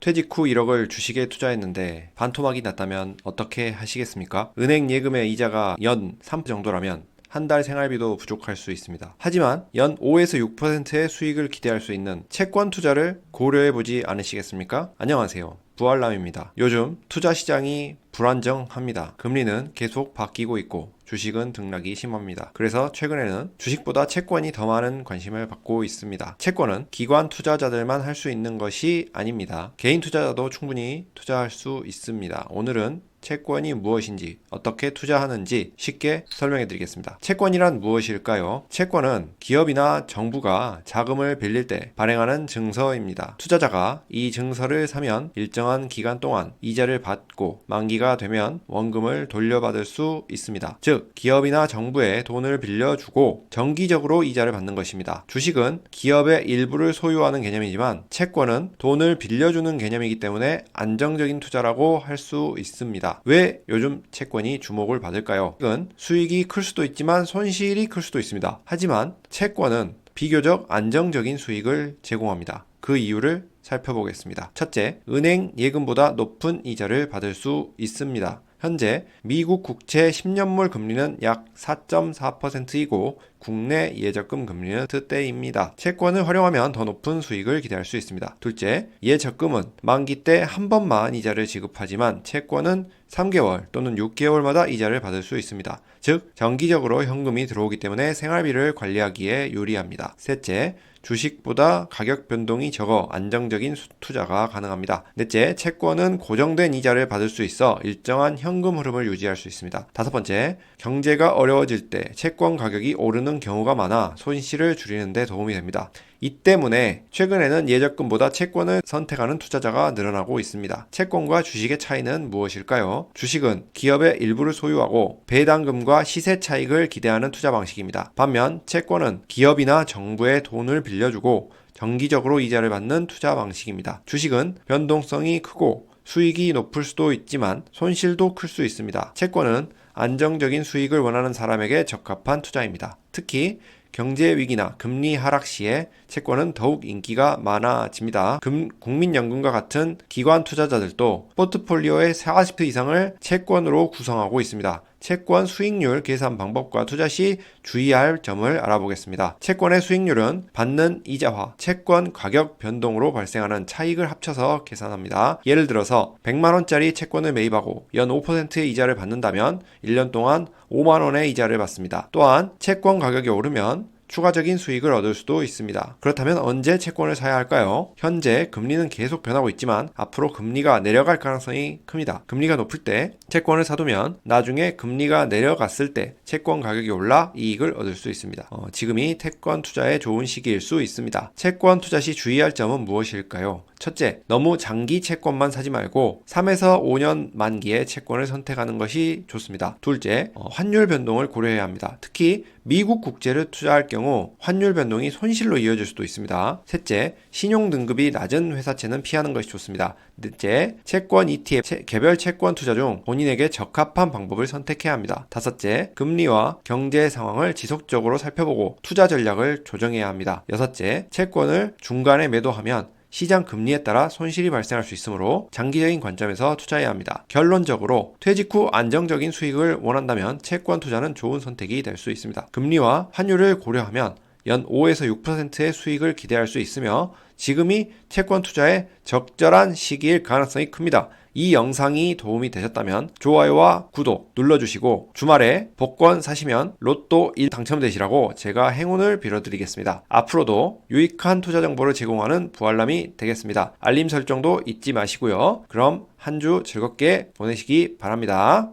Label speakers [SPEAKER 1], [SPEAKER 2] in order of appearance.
[SPEAKER 1] 퇴직 후 1억을 주식에 투자했는데 반토막이 났다면 어떻게 하시겠습니까? 은행 예금의 이자가 연 3% 정도라면 한달 생활비도 부족할 수 있습니다. 하지만 연 5에서 6%의 수익을 기대할 수 있는 채권 투자를 고려해 보지 않으시겠습니까? 안녕하세요. 부활남입니다. 요즘 투자 시장이 불안정합니다. 금리는 계속 바뀌고 있고 주식은 등락이 심합니다. 그래서 최근에는 주식보다 채권이 더 많은 관심을 받고 있습니다. 채권은 기관 투자자들만 할 수 있는 것이 아닙니다. 개인 투자자도 충분히 투자할 수 있습니다. 오늘은 채권이 무엇인지 어떻게 투자하는지 쉽게 설명해 드리겠습니다. 채권이란 무엇일까요? 채권은 기업이나 정부가 자금을 빌릴 때 발행하는 증서입니다. 투자자가 이 증서를 사면 일정한 기간 동안 이자를 받고 만기가 되면 원금을 돌려받을 수 있습니다. 즉, 기업이나 정부에 돈을 빌려주고 정기적으로 이자를 받는 것입니다. 주식은 기업의 일부를 소유하는 개념이지만 채권은 돈을 빌려주는 개념이기 때문에 안정적인 투자라고 할 수 있습니다. 왜 요즘 채권이 주목을 받을까요? 이건 수익이 클 수도 있지만 손실이 클 수도 있습니다. 하지만 채권은 비교적 안정적인 수익을 제공합니다. 그 이유를 살펴보겠습니다. 첫째, 은행 예금보다 높은 이자를 받을 수 있습니다. 현재 미국 국채 10년물 금리는 약 4.4%이고 국내 예적금 금리는 트대입니다. 채권을 활용하면 더 높은 수익을 기대할 수 있습니다. 둘째, 예적금은 만기 때 한 번만 이자를 지급하지만 채권은 3개월 또는 6개월마다 이자를 받을 수 있습니다. 즉, 정기적으로 현금이 들어오기 때문에 생활비를 관리하기에 유리합니다. 셋째, 주식보다 가격 변동이 적어 안정적인 수- 투자가 가능합니다. 넷째, 채권은 고정된 이자를 받을 수 있어 일정한 현금 흐름을 유지할 수 있습니다. 다섯 번째, 경제가 어려워질 때 채권 가격이 오르는 경우가 많아 손실을 줄이는 데 도움이 됩니다. 이 때문에 최근에는 예적금보다 채권을 선택하는 투자자가 늘어나고 있습니다. 채권과 주식의 차이는 무엇일까요? 주식은 기업의 일부를 소유하고 배당금과 시세 차익을 기대하는 투자 방식입니다. 반면 채권은 기업이나 정부의 돈을 빌려주고 정기적으로 이자를 받는 투자 방식입니다. 주식은 변동성이 크고 수익이 높을 수도 있지만 손실도 클 수 있습니다. 채권은 안정적인 수익을 원하는 사람에게 적합한 투자입니다. 특히 경제 위기나 금리 하락 시에 채권은 더욱 인기가 많아집니다. 금, 국민연금과 같은 기관 투자자들도 포트폴리오의 40% 이상을 채권으로 구성하고 있습니다. 채권 수익률 계산 방법과 투자 시 주의할 점을 알아보겠습니다. 채권의 수익률은 받는 이자와 채권 가격 변동으로 발생하는 차익을 합쳐서 계산합니다. 예를 들어서 100만원짜리 채권을 매입하고 연 5%의 이자를 받는다면 1년 동안 5만원의 이자를 받습니다. 또한 채권 가격이 오르면 추가적인 수익을 얻을 수도 있습니다. 그렇다면 언제 채권을 사야 할까요? 현재 금리는 계속 변하고 있지만 앞으로 금리가 내려갈 가능성이 큽니다. 금리가 높을 때 채권을 사두면 나중에 금리가 내려갔을 때 채권 가격이 올라 이익을 얻을 수 있습니다. 어, 지금이 채권 투자에 좋은 시기일 수 있습니다. 채권 투자 시 주의할 점은 무엇일까요? 첫째, 너무 장기 채권만 사지 말고 3에서 5년 만기의 채권을 선택하는 것이 좋습니다. 둘째, 어, 환율 변동을 고려해야 합니다. 특히 미국 국제를 투자할 경우 환율 변동이 손실로 이어질 수도 있습니다. 셋째, 신용 등급이 낮은 회사채는 피하는 것이 좋습니다. 넷째, 채권 ETF, 채- 개별 채권 투자 중 본인에게 적합한 방법을 선택해야 합니다. 다섯째, 금리와 경제 상황을 지속적으로 살펴보고 투자 전략을 조정해야 합니다. 여섯째, 채권을 중간에 매도하면 시장 금리에 따라 손실이 발생할 수 있으므로 장기적인 관점에서 투자해야 합니다. 결론적으로 퇴직 후 안정적인 수익을 원한다면 채권 투자는 좋은 선택이 될 수 있습니다. 금리와 환율을 고려하면 연 5에서 6%의 수익을 기대할 수 있으며 지금이 채권 투자의 적절한 시기일 가능성이 큽니다. 이 영상이 도움이 되셨다면 좋아요와 구독 눌러주시고 주말에 복권 사시면 로또 1 당첨되시라고 제가 행운을 빌어드리겠습니다. 앞으로도 유익한 투자 정보를 제공하는 부활남이 되겠습니다. 알림 설정도 잊지 마시고요. 그럼 한 주 즐겁게 보내시기 바랍니다.